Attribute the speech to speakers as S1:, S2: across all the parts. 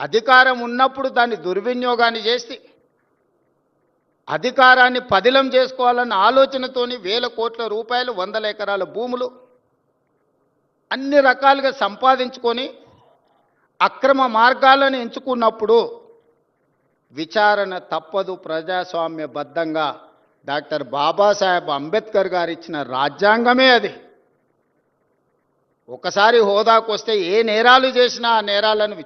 S1: అధికారం ఉన్నప్పుడు దాన్ని దుర్వినియోగాన్ని చేసి అధికారాన్ని పదిలం చేసుకోవాలన్న ఆలోచనతోని వేల కోట్ల రూపాయలు వందల ఎకరాల భూములు అన్ని రకాలుగా సంపాదించుకొని అక్రమ మార్గాలను ఎంచుకున్నప్పుడు విచారణ తప్పదు. ప్రజాస్వామ్యబద్ధంగా డాక్టర్ బాబాసాహెబ్ అంబేద్కర్ గారు ఇచ్చిన రాజ్యాంగమే అది. ఒకసారి హోదాకు వస్తే ఏ నేరాలు చేసినా ఆ నేరాలను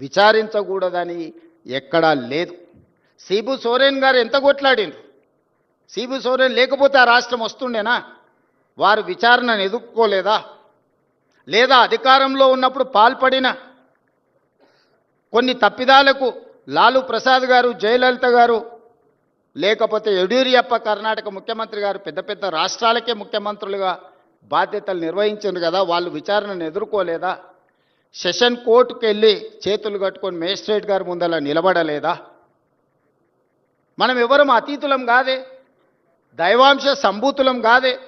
S1: విచారించకూడదని ఎక్కడా లేదు. సిబు సోరెన్ గారు ఎంత కొట్లాడిండ్రు? సిబు సోరెన్ లేకపోతే ఆ రాష్ట్రం వస్తుండేనా? వారు విచారణను ఎదుర్కోలేదా? లేదా అధికారంలో ఉన్నప్పుడు పాల్పడిన? కొన్ని తప్పిదాలకు లాలు ప్రసాద్ గారు జయలలిత గారు లేకపోతే యడ్యూరియప్ప కర్ణాటక ముఖ్యమంత్రి గారు పెద్ద పెద్ద రాష్ట్రాలకే ముఖ్యమంత్రులుగా బాధ్యతలు నిర్వహించారు కదా వాళ్ళు విచారణను ఎదుర్కోలేదా? సెషన్ కోర్టుకు వెళ్ళి చేతులు కట్టుకొని మేజిస్ట్రేట్ గారి ముందల నిలబడలేదా? మనం ఎవరం అతీతులం కాదే? దైవాంశ సంభూతులం కాదే?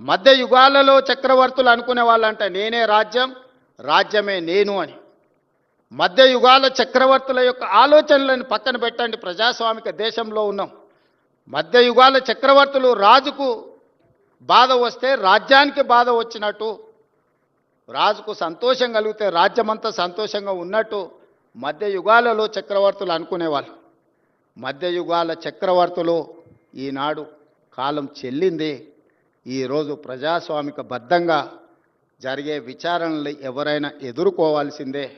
S1: మధ్య యుగాలలో చక్రవర్తులు అనుకునే వాళ్ళంట నేనే రాజ్యం రాజ్యమే నేను అని. మధ్య యుగాల చక్రవర్తుల యొక్క ఆలోచనలను పక్కన పెట్టండి ప్రజాస్వామిక దేశంలో ఉన్నాం. మధ్య యుగాల చక్రవర్తులు రాజుకు బాధ వస్తే రాజ్యానికి బాధ వచ్చినట్టు రాజుకు సంతోషం కలిగితే రాజ్యమంతా సంతోషంగా ఉన్నట్టు మధ్య యుగాలలో చక్రవర్తులు అనుకునేవాళ్ళు. మధ్య యుగాల చక్రవర్తులు ఈనాడు కాలం చెల్లింది. ఈరోజు ప్రజాస్వామిక బద్ధంగా జరిగే విచారణలు ఎవరైనా ఎదుర్కోవాల్సిందే.